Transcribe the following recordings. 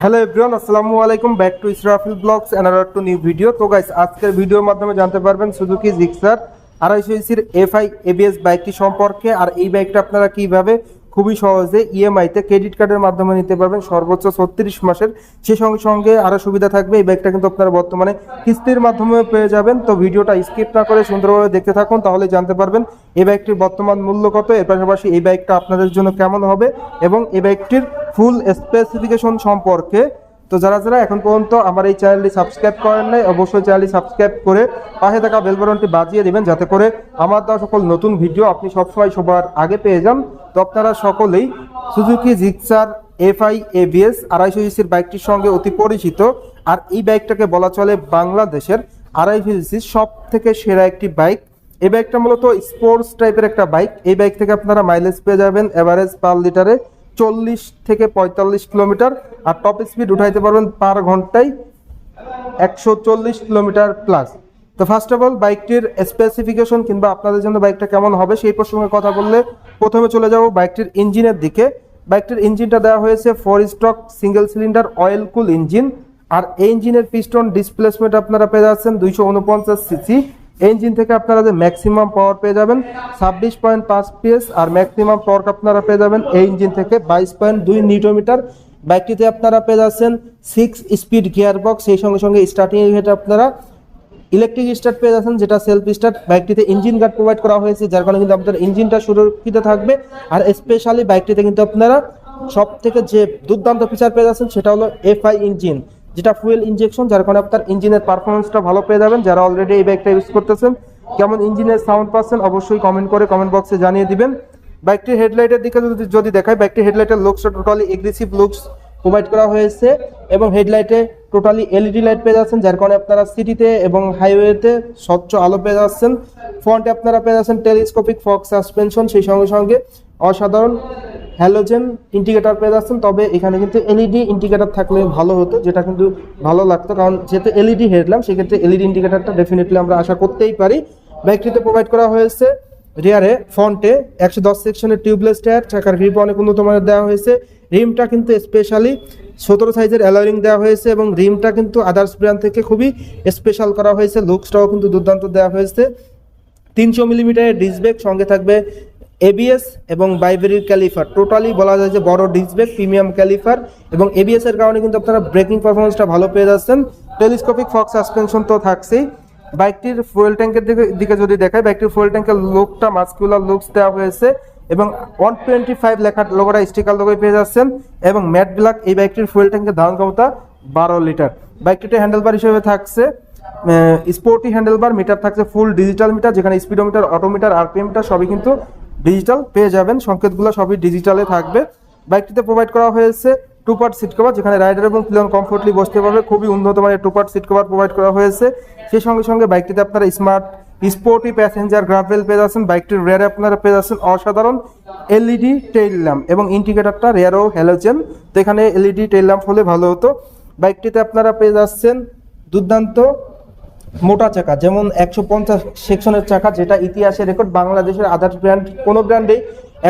Hello everyone, আসসালামু আলাইকুম। Back to Israfil blogs and to new video তো guys আজকের ভিডিওর মাধ্যমে জানতে পারবেন সুজুকি জিক্সার আড়াইশো ইসির এফআই এবিএস বাইকটি সম্পর্কে, আর এই বাইকটা আপনারা কীভাবে খুবই সহজে ইএমআইতে ক্রেডিট কার্ডের মাধ্যমে নিতে পারবেন। সর্বোচ্চ ছত্রিশ মাসের। সে সঙ্গে সঙ্গে আরও সুবিধা থাকবে। এই বাইকটা কিন্তু আপনারা বর্তমানে কিস্তির মাধ্যমে পেয়ে যাবেন। তো ভিডিওটা স্কিপ না করে সুন্দরভাবে দেখতে থাকুন, তাহলে জানতে পারবেন এই বাইকটির বর্তমান মূল্য কত। এর পাশাপাশি এই বাইকটা আপনাদের জন্য কেমন হবে এবং এই বাইকটির ফুল স্পেসিফিকেশন সম্পর্কে। তো যারা যারা এখন পর্যন্ত আমার এই চ্যানেলটি সাবস্ক্রাইব করেন নাই, অবশ্যই চ্যানেলটি সাবস্ক্রাইব করে পাশে থাকা বেল বাটনটি বাজিয়ে দেবেন, যাতে করে আমার দেওয়া সকল নতুন ভিডিও আপনি সবসময় সবার আগে পেয়ে যান। তো আপনারা সকলেই সুজুকি, জিক্সার, এফআই, এবিএস, আড়াইশো সিসির বাইকটির সঙ্গে অতি পরিচিত। আর এই বাইকটাকে বলা চলে বাংলাদেশের আড়াইশো সিসির সব থেকে সেরা একটি বাইক। এই বাইকটা মূলত স্পোর্টস টাইপের একটা বাইক। এই বাইক থেকে আপনারা মাইলেজ পেয়ে যাবেন এভারেজ পার লিটারে চল্লিশ থেকে পঁয়তাল্লিশ কিলোমিটার। আর টপ স্পিড উঠাইতে পারবেন পার ঘন্টায় একশো চল্লিশ কিলোমিটার প্লাস তো ফার্স্ট অফ অল বাইকটির স্পেসিফিকেশন কিংবা আপনাদের জন্য বাইকটা কেমন হবে সেই প্রসঙ্গে কথা বললে প্রথমে চলে যাব বাইকটির ইঞ্জিনের দিকে। বাইকটির ইঞ্জিনটা দেওয়া হয়েছে four stroke single cylinder oil cool engine আর এই ইঞ্জিনের পিস্টন ডিসপ্লেসমেন্ট আপনারা পেয়ে যাচ্ছেন দুইশো উনপঞ্চাশ সিসি ইঞ্জিন থেকে আপনারা যে ম্যাক্সিমাম পাওয়ার পেয়ে যাবেন ছাব্বিশ পয়েন্ট পাঁচ পিএস আর ম্যাক্সিমাম পাওয়ার আপনারা পেয়ে যাবেন এই ইঞ্জিন থেকে বাইশ পয়েন্ট দুই নিউটোমিটার। বাইকটিতে আপনারা পেয়ে যাচ্ছেন সিক্স স্পিড গিয়ার বক্স সেই সঙ্গে সঙ্গে স্টার্টিং এর আপনারা ইলেকট্রিক স্টার্ট পেয়ে যাচ্ছেন, যেটা সেলফ স্টার্ট বাইকটিতে ইঞ্জিন গার্ড প্রোভাইড করা হয়েছে, যার কারণে কিন্তু আপনার ইঞ্জিনটা সুরক্ষিত থাকবে। আর স্পেশালি বাইকটিতে কিন্তু আপনারা সব থেকে যে দুর্দান্ত ফিচার পেয়ে যাচ্ছেন, সেটা হলো এফআই ইঞ্জিন যেটা ফুয়েল ইঞ্জেকশন যার কারণে আপনার ইঞ্জিনের পারফরমেন্সটা ভালো পেয়ে যাবেন। যারা অলরেডি এই বাইকটা ইউজ করতেছেন, কেমন ইঞ্জিনের সাউন্ড পাচ্ছেন, অবশ্যই কমেন্ট করে কমেন্ট বক্সে জানিয়ে দিবেন। বাইকটির হেডলাইটের দিকে যদি যদি দেখায় বাইকটির হেডলাইটের লুকসটা টোটালি এগ্রেসিভ লুকস প্রোভাইড করা হয়েছে এবং হেডলাইটে টোটালি এলইডি লাইট পেয়ে যাচ্ছেন, যার কারণে আপনারা সিটিতে এবং হাইওয়েতে স্বচ্ছ আলো পেয়ে যাচ্ছেন। ফ্রন্টে আপনারা পেয়ে যাচ্ছেন টেলিস্কোপিক ফক সাসপেনশন সেই সঙ্গে সঙ্গে অসাধারণ হ্যালোজেন ইন্ডিকেটর পেয়ে যাচ্ছেন। তবে এখানে কিন্তু এলইডি ইন্ডিকেটর থাকলে ভালো হতো, যেটা কিন্তু ভালো লাগতো, কারণ যেহেতু এলইডি হেডলাম সেক্ষেত্রে এলইডি ইন্ডিকেটরটা ডেফিনেটলি আমরা আশা করতেই পারি। বাইকটিতে প্রোভাইড করা হয়েছে রিয়ারে ফ্রন্টে একশো দশ সেকশনের টিউবলেস টায়ার চাকার গ্রিপ অনেক উন্নত মানের দেওয়া হয়েছে। রিমটা কিন্তু স্পেশালি সতেরো সাইজের অ্যালোরিং দেওয়া হয়েছে এবং রিমটা কিন্তু আদার্স ব্র্যান্ড থেকে খুবই স্পেশাল করা হয়েছে। লুকসটাও কিন্তু দুর্দান্ত দেওয়া হয়েছে। তিনশো মিলিমিটারের ডিসব্রেক সঙ্গে থাকবে এবিএস এবং বাইবেরির ক্যালিফার টোটালি বলা যায় যে বড় ডিসব্রেক প্রিমিয়াম ক্যালিফার এবং এবিএস এর কারণে কিন্তু আপনারা ব্রেকিং পারফরমেন্সটা ভালো পেয়ে যাচ্ছেন। টেলিস্কোপিক ফক সাসপেনশন তো থাকছেই। বাইকটির ফুয়েল ট্যাঙ্কের দিকে দিকে যদি দেখায় বাইকটির ফুয়েল ট্যাঙ্কের লুকটা মাস্কুলার লুকস দেওয়া হয়েছে। এবং ওয়ান টোয়েন্টি ফাইভ লেখার লোগোটা স্টিকার লোগোয় পেয়ে যাচ্ছেন এবং ম্যাট ব্ল্যাক এই বাইকটির ফুয়েল ট্যাঙ্কের ধারণ ক্ষমতা বারো লিটার বাইকটিতে হ্যান্ডেলবার হিসেবে থাকছে স্পোর্টি হ্যান্ডেলবার মিটার থাকছে ফুল ডিজিটাল মিটার যেখানে স্পিডোমিটার অটোমিটার আরপিএম মিটার সবই কিন্তু ডিজিটাল পেয়ে যাবেন। সংকেতগুলো সবই ডিজিটালে থাকবে। বাইকটিতে প্রোভাইড করা হয়েছে টু পার্ট সিট কভার যেখানে রাইডার এবং প্লেন কমফোর্টলি বসতে পারবে। খুবই উন্নত মানের two part seat cover provide করা হয়েছে। সেই সঙ্গে সঙ্গে বাইকটিতে আপনারা স্মার্ট স্পোর্টি প্যাসেঞ্জার গ্রাভেল পেয়ে যাচ্ছেন বাইকটির রেয়ারে আপনারা পেয়ে যাচ্ছেন অসাধারণ এলইডি টেইল ল্যাম্প এবং ইন্ডিকেটারটা রেয়ারও হ্যালোজেন তো এখানে এলইডি টেইল ল্যাম্প হলে ভালো হতো। বাইকটিতে আপনারা পেয়ে যাচ্ছেন দুর্দান্ত মোটা চাকা, যেমন একশো পঞ্চাশ সেকশনের চাকা, যেটা ইতিহাসে রেকর্ড বাংলাদেশের আদার্স ব্র্যান্ড কোনো ব্র্যান্ডেই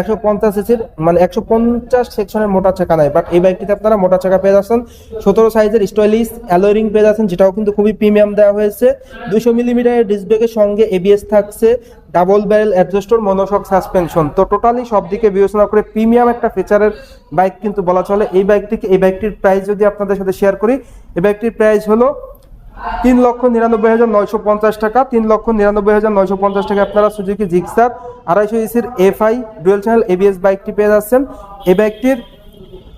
একশো পঞ্চাশ সিসির মানে একশো পঞ্চাশ সেকশনের মোটা চাকা নাই বাট এই বাইকটিতে আপনারা মোটা চাকা পেয়ে যাচ্ছেন। সতেরো সাইজের স্টাইলিশ অ্যালোরিং পেয়ে যাচ্ছেন, যেটাও কিন্তু খুবই প্রিমিয়াম দেওয়া হয়েছে। দুশো মিলিমিটারের ডিসব্রেকের সঙ্গে এবিএস থাকছে double barrel adjuster monoshock suspension তো টোটালি সব দিকে বিবেচনা করে প্রিমিয়াম একটা ফিচারের বাইক কিন্তু বলা চলে। এই বাইকটিকে, এই বাইকটির প্রাইস যদি আপনাদের সাথে শেয়ার করি, এই বাইকটির প্রাইস হলো তিন লক্ষ নিরানব্বই হাজার নয়শো পঞ্চাশ টাকা। তিন লক্ষ নিরানব্বই হাজার নয়শো পঞ্চাশ টাকা আপনারা সুজুকি জিক্সার আড়াইশো ইসির এফআই, ডুয়েল চ্যানেল এবিএস বাইকটি পেয়ে যাচ্ছেন। এই বাইকটির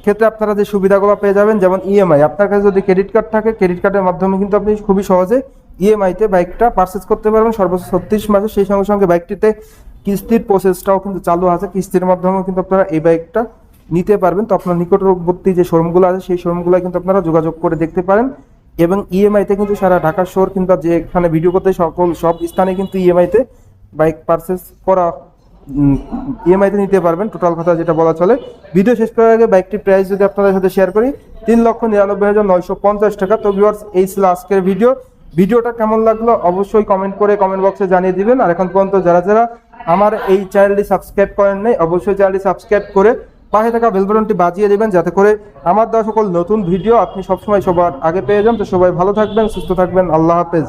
ক্ষেত্রে আপনারা যে সুবিধাগুলো পেয়ে যাবেন, যেমন ইএমআই আপনার কাছে যদি ক্রেডিট কার্ড থাকে ক্রেডিট কার্ডের মাধ্যমে কিন্তু আপনি খুবই সহজে ইএমআইতে বাইকটা পারচেজ করতে পারবেন। সর্বোচ্চ ছত্রিশ মাসে সেই সঙ্গে সঙ্গে বাইকটিতে কিস্তির প্রসেসটাও কিন্তু চালু আছে। কিস্তির মাধ্যমেও কিন্তু আপনারা এই বাইকটা নিতে পারবেন। তো আপনার নিকটবর্তী যে শোরুমগুলো আছে, সেই শোরুমগুলো কিন্তু আপনারা যোগাযোগ করে দেখতে পারেন। এবং ইএমআইতে কিন্তু সারা ঢাকা শহর কিংবা যেখানে ভিডিও করতে সকল সব স্থানে কিন্তু ইএমআইতে বাইক পারচেস করা ইএমআইতে নিতে পারবেন। টোটাল কথা যেটা বলা চলে। ভিডিও শেষ করার আগে বাইকটির প্রাইস যদি আপনাদের সাথে শেয়ার করি, তিন লক্ষ নিরানব্বই হাজার নয়শো পঞ্চাশ টাকা। তো ভিউয়ার্স এই ছিল আজকের ভিডিও ভিডিওটা কেমন লাগল অবশ্যই কমেন্ট করে কমেন্ট বক্সে জানিয়ে দিবেন। আর এখন পর্যন্ত যারা যারা আমার এই চ্যানেলটি সাবস্ক্রাইব করেন নাই, অবশ্যই চ্যানেলটি সাবস্ক্রাইব করে পাশে থাকা বেল বাটনটি বাজিয়ে দেবেন, যাতে করে আমার দেওয়া সকল নতুন ভিডিও আপনি সবসময় সবার আগে পেয়ে যান। তো সবাই ভালো থাকবেন, সুস্থ থাকবেন। আল্লাহ হাফেজ।